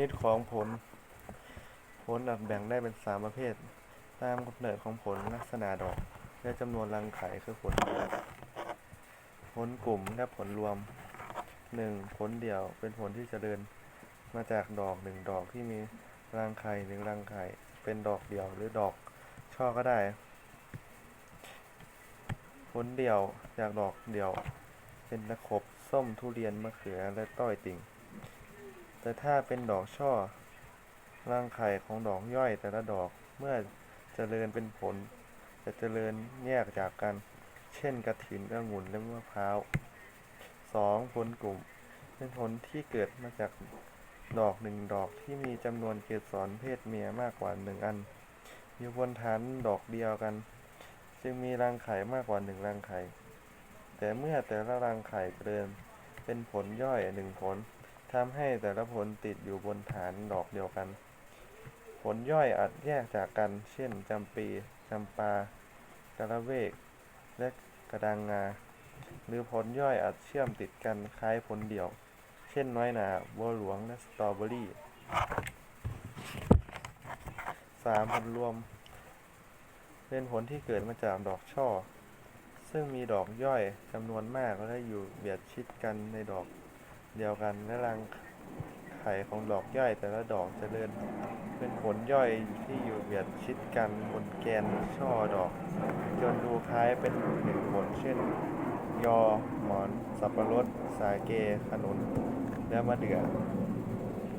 นิดของผล ผลแบ่งได้เป็นสามประเภท ตามกำเนิดของผลลักษณะดอก และจำนวนรังไข่คือผลผลกลุ่มและผลรวมหนึ่งผลเดี่ยวเป็นผลที่เจริญมาจากดอกหนึ่งดอกที่มีรังไข่หนึ่งรังไข่เป็นดอกเดี่ยวหรือดอกช่อก็ได้ ผลเดี่ยวจากดอกเดี่ยว เป็นตะขบส้มทุเรียนมะเขือและต้อยติ่ง แต่ถ้าเป็นดอกช่อรังไข่ของดอกย่อยแต่ละดอกเมื่อเจริญเป็นผล จะเจริญแยกจากกัน เช่นกระถินองุ่นและมะพร้าวสองผลกลุ่ม เป็นผลที่เกิดมาจากดอกหนึ่งดอกที่มีจำนวนเกสรเพศเมียมากกว่าหนึ่งอัน อยู่บนฐานดอกเดียวกัน จึงมีรังไข่มากกว่าหนึ่งรังไข่ แต่เมื่อแต่ละรังไข่เจริญเป็นผลย่อยหนึ่งผล ทำให้แต่ละผลติดอยู่บนฐานดอกเดียวกัน ผลย่อยอาจแยกจากกัน เช่นจำปีจำปากระเวก และกระดังงา หรือผลย่อยอาจเชื่อมติดกันคล้ายผลเดี่ยว เช่นน้อยหนาบัวหลวงและสตรอเบอรี่สามผลรวม เป็นผลที่เกิดมาจากดอกช่อ ซึ่งมีดอกย่อยจำนวนมากและอยู่เบียดชิดกันในดอก เดียวกันและรังไข่ของดอกย่อยแต่ละดอกจเจริญเป็นผลย่อยที่อยู่เบียดชิดกันบนแกนช่อดอก จนดูคล้ายเป็นหนึ่งผลเช่น ยอ หมอน สับปะรด สาเก ขนุน และมะเดื่อ